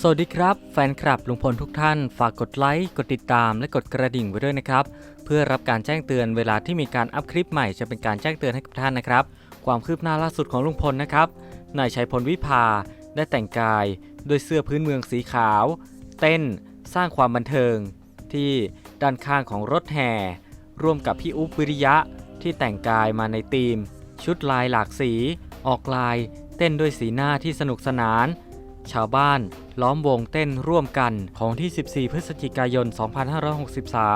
สวัสดีครับ แฟนคลับลุงพลทุกท่าน ฝากกดไลค์กดติดตามและกดกระดิ่งไว้ด้วยนะครับ เพื่อรับการแจ้งเตือนเวลาที่มีการอัพคลิปใหม่จะเป็นการแจ้งเตือนให้กับท่านนะครับ ความคืบหน้าล่าสุดของลุงพลนะครับนายชัยพลวิภาได้แต่งกายด้วยเสื้อพื้นเมืองสีขาว เต้นสร้างความบันเทิง ที่ด้านข้างของรถแห่ ร่วมกับพี่อุ๊บวิริยะที่แต่งกายมาในธีม ชุดลายหลากสี ออกลาย เต้นด้วยสีหน้าที่สนุกสนาน ชาวบ้าน ล้อมวงเต้นร่วมกันของที่ 14 พฤศจิกายน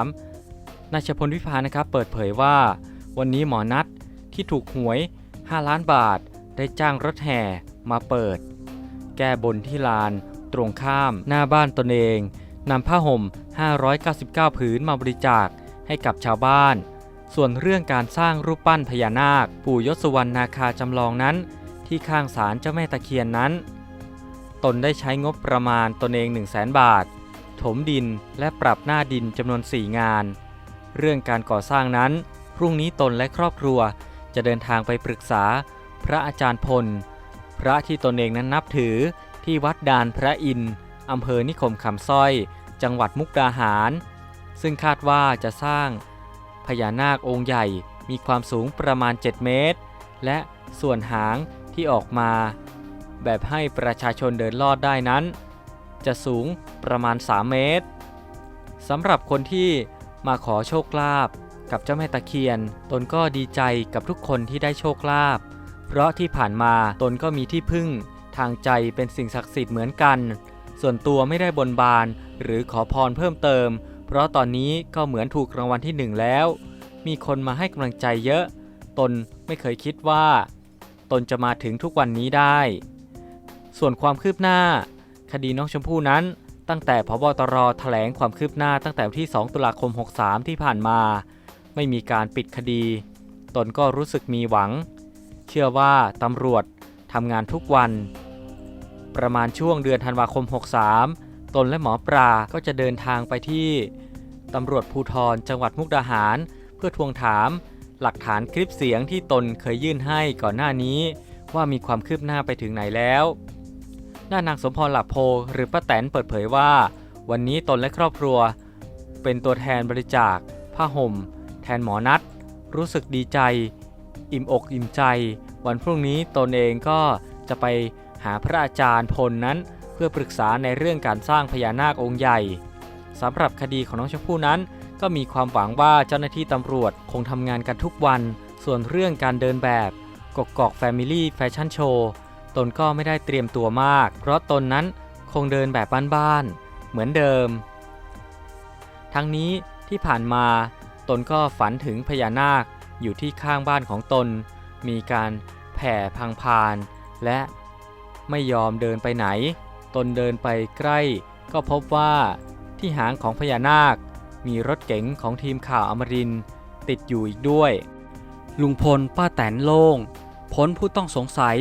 2563นายชพลวิพานะครับเปิดเผยว่า วันนี้หมอนัดที่ถูกหวย 5 ล้านบาท ได้จ้างรถแห่มาเปิด แก้บนที่ลาน ตรงข้ามหน้าบ้านตนเองนำผ้าห่ม 599 ผืนมาบริจาคให้กับชาวบ้าน ส่วนเรื่องการสร้างรูปปั้นพญานาค ปู่ยศวรรณนาคาจำลองนั้น ที่ข้างศาลเจ้าแม่ตะเคียนนั้น ตนได้ใช้งบประมาณตนเอง 1 0 0 0 0แบาท ถมดินและปรับหน้าดินจำนวน 4 งาน เรื่องการก่อสร้างนั้น พรุ่งนี้ตนและครอบครัวจะเดินทางไปปรึกษา พระอาจารย์พล พระที่ตนเองนั้นนับถือที่วัดดานพระอินอำเภอนิคมคำสร้อย จังหวัดมุกดาหาร ซึ่งคาดว่าจะสร้างพญานาคองค์ใหญ่มีความสูงประมาณ 7 เมตร และส่วนหางที่ออกมา แบบให้ประชาชนเดินลอดได้นั้น จะสูงประมาณ 3 เมตรสำหรับคนที่มาขอโชคลาภกับเจ้าแม่ตะเคียน ตนก็ดีใจกับทุกคนที่ได้โชคลาภเพราะที่ผ่านมาตนก็มีที่พึ่งทางใจเป็นสิ่งศักดิ์สิทธิ์เหมือนกัน ส่วนตัวไม่ได้บนบานหรือขอพรเพิ่มเติม เพราะตอนนี้ก็เหมือนถูกรางวัลที่หนึ่งแล้ว มีคนมาให้กำลังใจเยอะ ตนไม่เคยคิดว่า ตนจะมาถึงทุกวันนี้ได้ ส่วนความคืบหน้า คดีน้องชมพู่นั้น ตั้งแต่พบตรแถลงความคืบหน้าตั้งแต่วันที่ 2 ตุลาคม 63 ที่ผ่านมา ไม่มีการปิดคดี ตนก็รู้สึกมีหวัง เชื่อว่าตำรวจทำงานทุกวัน ประมาณช่วงเดือนธันวาคม 63 ตนและหมอปลาก็จะเดินทางไปที่ตำรวจภูทรจังหวัดมุกดาหาร เพื่อทวงถามหลักฐานคลิปเสียงที่ตนเคยยื่นให้ก่อนหน้านี้ ว่ามีความคืบหน้าไปถึงไหนแล้ว ด้านนางสมพรหลับโพหรือป้าแตนเปิดเผยว่า วันนี้ตนและครอบครัว เป็นตัวแทนบริจาค ผ้าห่ม แทนหมอนัด รู้สึกดีใจ อิ่มอกอิ่มใจ วันพรุ่งนี้ตนเองก็จะไปหาพระอาจารย์พลนั้นเพื่อปรึกษาในเรื่องการสร้างพญานาคองค์ใหญ่สำหรับคดีของน้องชมพู่นั้น ก็มีความหวังว่าเจ้าหน้าที่ตำรวจคงทำงานกันทุกวัน ส่วนเรื่องการเดินแบบกกอกแฟมิลี่แฟชั่นโชว์ ตนก็ไม่ได้เตรียมตัวมาก เพราะตนนั้นคงเดินแบบบ้านๆ เหมือนเดิม ทั้งนี้ที่ผ่านมาตนก็ฝันถึงพญานาคอยู่ที่ข้างบ้านของตน มีการแผ่พังพาน และไม่ยอมเดินไปไหน ตนเดินไปใกล้ ก็พบว่าที่หางของพญานาค มีรถเก๋งของทีมข่าวอมรินต์ติดอยู่อีกด้วย ลุงพลป้าแตนโล่งพ้นผู้ต้องสงสัย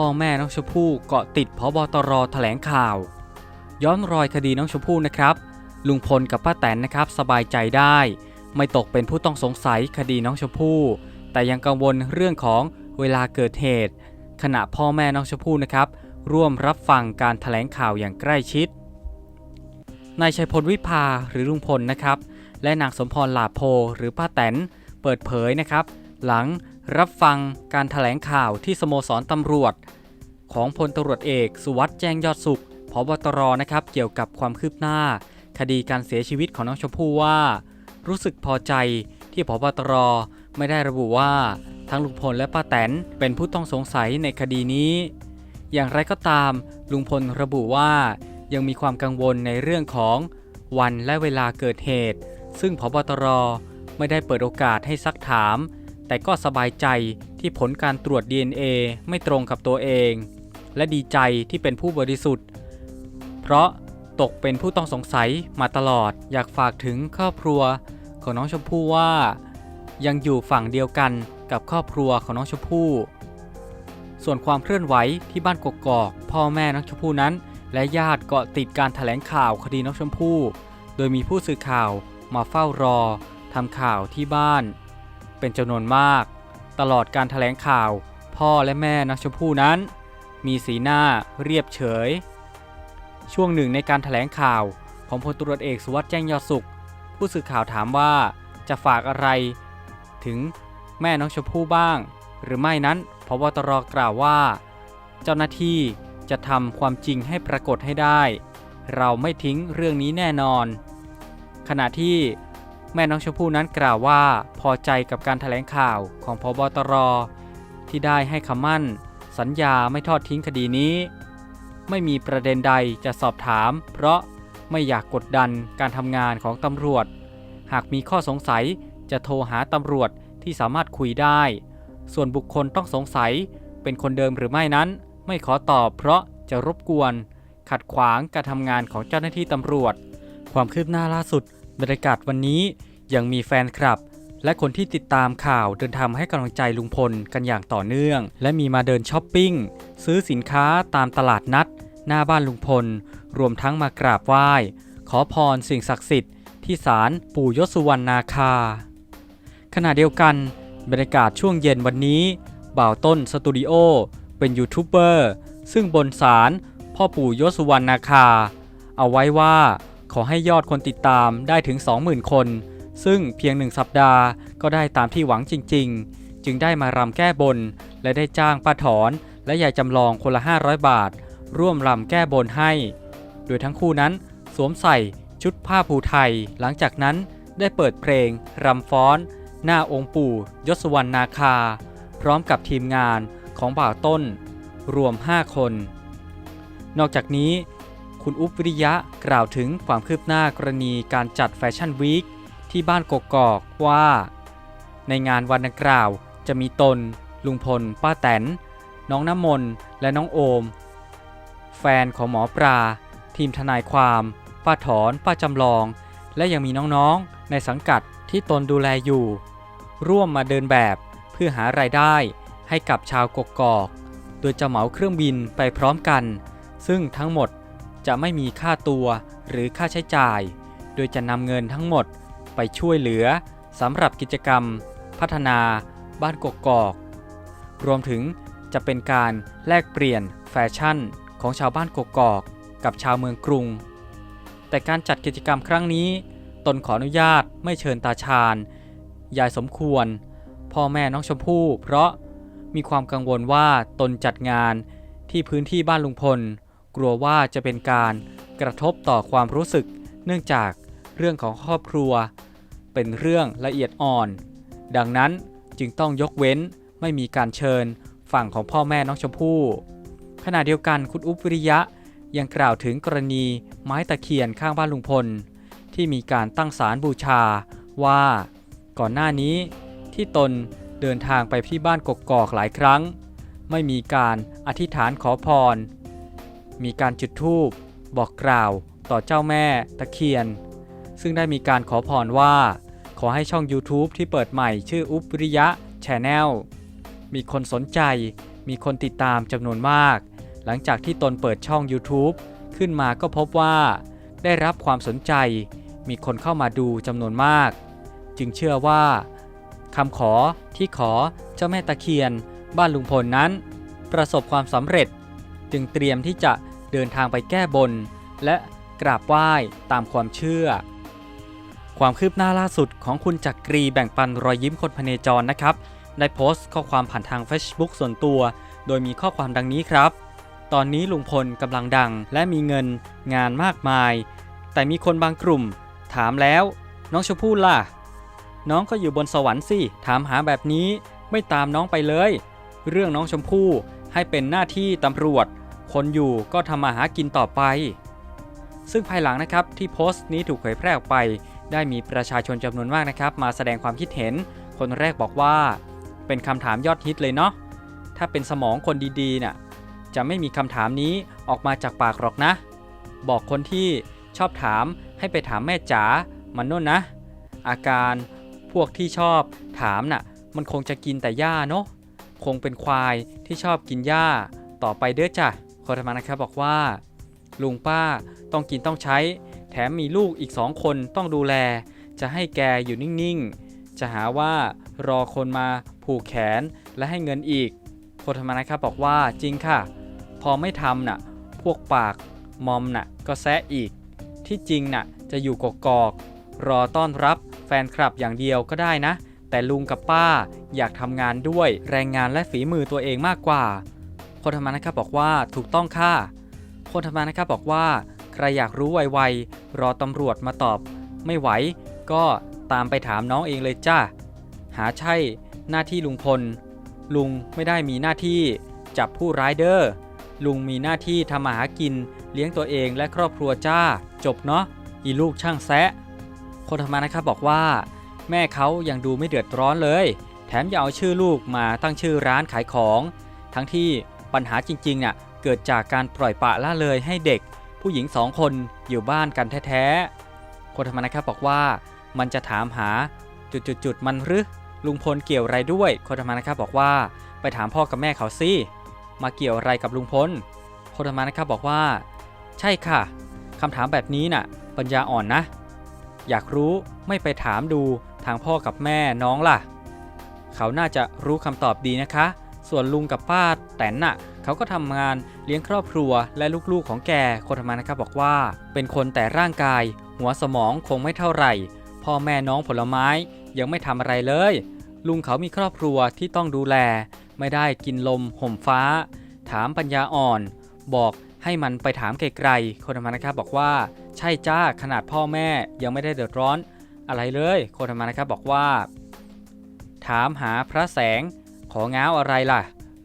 พ่อแม่น้องชมพู่เกาะติดพบตรแถลงข่าว ย้อนรอยคดีน้องชมพู่นะครับ ลุงพลกับป้าแตนนะครับสบายใจได้ ไม่ตกเป็นผู้ต้องสงสัยคดีน้องชมพู่ แต่ยังกังวลเรื่องของเวลาเกิดเหตุ ขณะพ่อแม่น้องชมพู่นะครับ ร่วมรับฟังการแถลงข่าวอย่างใกล้ชิดนายชัยพลวิภาหรือลุงพลนะครับ และนางสมพรหลาโพหรือป้าแตนเปิดเผยนะครับ หลังรับฟังการถแถลงข่าวที่สโมสรตำรวจ ของพลตำรวจเอกสุวัสด์แจ้งยอดสุขพบตรนะครับเกี่ยวกับความคืบหน้า คดีการเสียชีวิตของน้องชมพู่ว่า รู้สึกพอใจที่พบตรไม่ได้ระบุว่าทั้งลุงพลและป้าแตนเป็นผู้ต้องสงสัยในคดีนี้ อย่างไรก็ตามลุงพลระบุว่ายังมีความกังวลในเรื่องของวันและเวลาเกิดเหตุ ซึ่งพบตรไม่ได้เปิดโอกาสให้ซักถาม แต่ก็สบายใจที่ผลการตรวจ DNA ไม่ตรงกับตัวเอง และดีใจที่เป็นผู้บริสุทธิ์ เพราะตกเป็นผู้ต้องสงสัยมาตลอด อยากฝากถึงครอบครัวของน้องชมพู่ว่า ยังอยู่ฝั่งเดียวกันกับครอบครัวของน้องชมพู่ส่วนความเคลื่อนไหวที่บ้านกกอกพ่อแม่น้องชมพู่นั้น และญาติเกาะติดการถแถลงข่าวคดีน้องชมพู่ โดยมีผู้สื่อข่าวมาเฝ้ารอทำข่าวที่บ้าน เป็นจำนวนมาก ตลอดการถแถลงข่าว พ่อและแม่น้องชมพู่นั้น มีสีหน้าเรียบเฉย ช่วงหนึ่งในการถแถลงข่าวของพลตรวจเอกสุวัสด์แจ้งยอดสุข ผู้สื่อข่าวถามว่าจะฝากอะไร ถึงแม่น้องชมพู่บ้าง หรือไม่นั้นพบตรกล่าวว่า เจ้าหน้าที่จะทำความจริงให้ปรากฏให้ได้ เราไม่ทิ้งเรื่องนี้แน่นอน ขณะที่ แม่น้องชมพู่นั้นกล่าวว่าพอใจกับการถแถลงข่าวของพบตร ที่ได้ให้คำมั่น สัญญาไม่ทอดทิ้งคดีนี้ ไม่มีประเด็นใดจะสอบถาม เพราะไม่อยากกดดันการทำงานของตำรวจ หากมีข้อสงสัยจะโทรหาตำรวจที่สามารถคุยได้ ส่วนบุคคลต้องสงสัยเป็นคนเดิมหรือไม่นั้น ไม่ขอตอบเพราะจะรบกวน ขัดขวางการทำงานของเจ้าหน้าที่ตำรวจ ความคืบหน้าล่าสุด บรรยากาศวันนี้ยังมีแฟนคลับ และคนที่ติดตามข่าวเดินทางมาให้กำลังใจลุงพลกันอย่างต่อเนื่อง และมีมาเดินช้อปปิ้ง ซื้อสินค้าตามตลาดนัด หน้าบ้านลุงพล รวมทั้งมากราบไหว้ ขอพรสิ่งศักดิ์สิทธิ์ที่ศาลปู่ยศวรรณนาคา ขณะเดียวกัน บรรยากาศช่วงเย็นวันนี้ บ่าวต้นสตูดิโอเป็นยูทูบเบอร์ซึ่งบนศาลพ่อปู่ยศวรรณนาคา เอาไว้ว่า ขอให้ยอดคนติดตามได้ถึง 20,000 คน ซึ่งเพียงหนึ่งสัปดาห์ก็ได้ตามที่หวังจริง ๆ จึงได้มารำแก้บน และได้จ้างป้าถอน และยายจำลองคนละ 500 บาท ร่วมรำแก้บนให้ โดยทั้งคู่นั้นสวมใส่ชุดผ้าภูไทย หลังจากนั้นได้เปิดเพลงรำฟ้อน หน้าองค์ปู่ ยศวรรณนาคา พร้อมกับทีมงานของบ่าวต้น รวม 5 คน นอกจากนี้ คุณอุ๊บวิริยะกล่าวถึงความคืบหน้ากรณีการจัดแฟชั่นวีคที่บ้านกกอกว่า ในงานวันดังกล่าวจะมีตน ลุงพล ป้าแตน น้องน้ำมนต์และน้องโอม แฟนของหมอปลา ทีมทนายความป้าถอน ป้าจำลอง และยังมีน้องๆ ในสังกัดที่ตนดูแลอยู่ ร่วมมาเดินแบบเพื่อหารายได้ให้กับชาวกกอก โดยจะเหมาเครื่องบินไปพร้อมกัน ซึ่งทั้งหมด จะไม่มีค่าตัวหรือค่าใช้จ่าย โดยจะนำเงินทั้งหมดไปช่วยเหลือสำหรับกิจกรรม พัฒนาบ้านกกอก รวมถึงจะเป็นการแลกเปลี่ยนแฟชั่นของชาวบ้านกกอก กับชาวเมืองกรุง แต่การจัดกิจกรรมครั้งนี้ ตนขออนุญาตไม่เชิญตาชาญ ยายสมควร พ่อแม่น้องชมพู่ เพราะมีความกังวลว่าตนจัดงานที่พื้นที่บ้านลุงพล กลัวว่าจะเป็นการกระทบต่อความรู้สึก เนื่องจากเรื่องของครอบครัว เป็นเรื่องละเอียดอ่อน ดังนั้นจึงต้องยกเว้นไม่มีการเชิญฝั่งของพ่อแม่น้องชมพู่ ขณะเดียวกันคุณอุ๊บวิริยะยังกล่าวถึงกรณีไม้ตะเคียนข้างบ้านลุงพล ที่มีการตั้งศาลบูชาว่าก่อนหน้านี้ที่ตนเดินทางไปที่บ้านกกอกหลายครั้ง ไม่มีการอธิษฐานขอพร มีการจุดธูปบอกกล่าวต่อเจ้าแม่ตะเคียน ซึ่งได้มีการขอพรว่า ขอให้ช่อง YouTube ที่เปิดใหม่ชื่ออุปริยะแชนแนลมีคนสนใจ มีคนติดตามจำนวนมาก หลังจากที่ตนเปิดช่อง YouTube ขึ้นมาก็พบว่า ได้รับความสนใจ มีคนเข้ามาดูจำนวนมาก จึงเชื่อว่าคำขอที่ขอเจ้าแม่ตะเคียน บ้านลุงพลนั้น ประสบความสำเร็จ จึงเตรียมที่จะ เดินทางไปแก้บน และกราบไหว้ตามความเชื่อ ความคืบหน้าล่าสุดของคุณจักรีแบ่งปันรอยยิ้มคนพเนจรนะครับ ได้โพสต์ข้อความผ่านทาง Facebook ส่วนตัว โดยมีข้อความดังนี้ครับ ตอนนี้ลุงพลกำลังดังและมีเงินงานมากมาย แต่มีคนบางกลุ่ม ถามแล้ว น้องชมพู่ล่ะ น้องก็อยู่บนสวรรค์สิ ถามหาแบบนี้ไม่ตามน้องไปเลย เรื่องน้องชมพู่ให้เป็นหน้าที่ตำรวจ คนอยู่ก็ทำมาหากินต่อไป ซึ่งภายหลังนะครับที่โพสต์นี้ถูกเผยแพร่ออกไป ได้มีประชาชนจำนวนมากนะครับ มาแสดงความคิดเห็น คนแรกบอกว่า เป็นคำถามยอดฮิตเลยเนาะถ้าเป็นสมองคนดีๆน่ะจะไม่มีคำถามนี้ออกมาจากปากหรอกนะ บอกคนที่ชอบถามให้ไปถามแม่จ๋ามันนู่นนะ อาการพวกที่ชอบถามน่ะ มันคงจะกินแต่หญ้าเนาะคงเป็นควายที่ชอบกินหญ้าต่อไปเด้อจ้ะ คนธรรมานะครับบอกว่า ลุงป้าต้องกินต้องใช้ แถมมีลูกอีกสองคนต้องดูแล จะให้แกอยู่นิ่งๆ จะหาว่ารอคนมาผูกแขนและให้เงินอีกโคธรรมานะครับบอกว่าจริงค่ะ พอไม่ทำน่ะ พวกปากมอมน่ะก็แซะอีก ที่จริงน่ะจะอยู่กกอก รอต้อนรับแฟนคลับอย่างเดียวก็ได้นะ แต่ลุงกับป้าอยากทำงานด้วยแรงงานและฝีมือตัวเองมากกว่า คนทำงานนะครับบอกว่าถูกต้องค่ะคนทำงานนะครับบอกว่า ใครอยากรู้ไวๆรอตำรวจมาตอบ ไม่ไหว ก็ตามไปถามน้องเองเลยจ้าหาใช่หน้าที่ลุงพล ลุงไม่ได้มีหน้าที่จับผู้ร้ายเด้อลุงมีหน้าที่ทำมาหากิน เลี้ยงตัวเองและครอบครัวจ้า จบเนาะอีลูกช่างแซะคนทำงานนะครับบอกว่า แม่เขายังดูไม่เดือดร้อนเลย แถมยังเอาชื่อลูกมาตั้งชื่อร้านขายของ ทั้งที่ ปัญหาจริงๆน่ะเกิดจากการปล่อยปะละเลยให้เด็ก ผู้หญิงสองคนอยู่บ้านกันแท้ๆคนทำงานะครับบอกว่า มันจะถามหาจุดๆมันหรือลุงพลเกี่ยวอะไรด้วยคนทำงานะครับบอกว่า ไปถามพ่อกับแม่เขาสิมาเกี่ยวอะไรกับลุงพลคนทำงานนะครับบอกว่า ใช่ค่ะคำถามแบบนี้น่ะ ปัญญาอ่อนนะ อยากรู้ไม่ไปถามดูทางพ่อกับแม่น้องล่ะ เขาน่าจะรู้คำตอบดีนะคะ ส่วนลุงกับป้าแตนน่ะเขาก็ทำงานเลี้ยงครอบครัวและลูกๆของแกคนทำงานนะครับบอกว่า เป็นคนแต่ร่างกาย หัวสมองคงไม่เท่าไหร่ พ่อแม่น้องผลไม้ยังไม่ทำอะไรเลย ลุงเขามีครอบครัวที่ต้องดูแล ไม่ได้กินลมห่มฟ้า ถามปัญญาอ่อน บอกให้มันไปถามไกลๆ คนทำงานนะครับบอกว่า ใช่จ้าขนาดพ่อแม่ยังไม่ได้เดือดร้อน อะไรเลย คนทำงานนะครับบอกว่า ถามหาพระแสง ง้าวอะไรล่ะ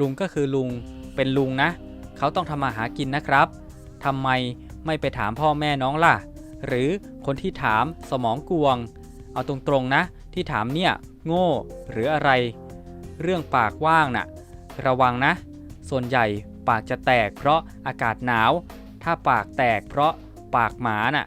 ลุงก็คือลุงเป็นลุงนะ เขาต้องทำมาหากินนะครับทำไมไม่ไปถามพ่อแม่น้องล่ะ หรือคนที่ถามสมองกวง เอาตรงๆนะ ที่ถามเนี่ย โง่หรืออะไร เรื่องปากว่างน่ะ ระวังนะ ส่วนใหญ่ปากจะแตกเพราะอากาศหนาว ถ้าปากแตกเพราะปากหมาน่ะ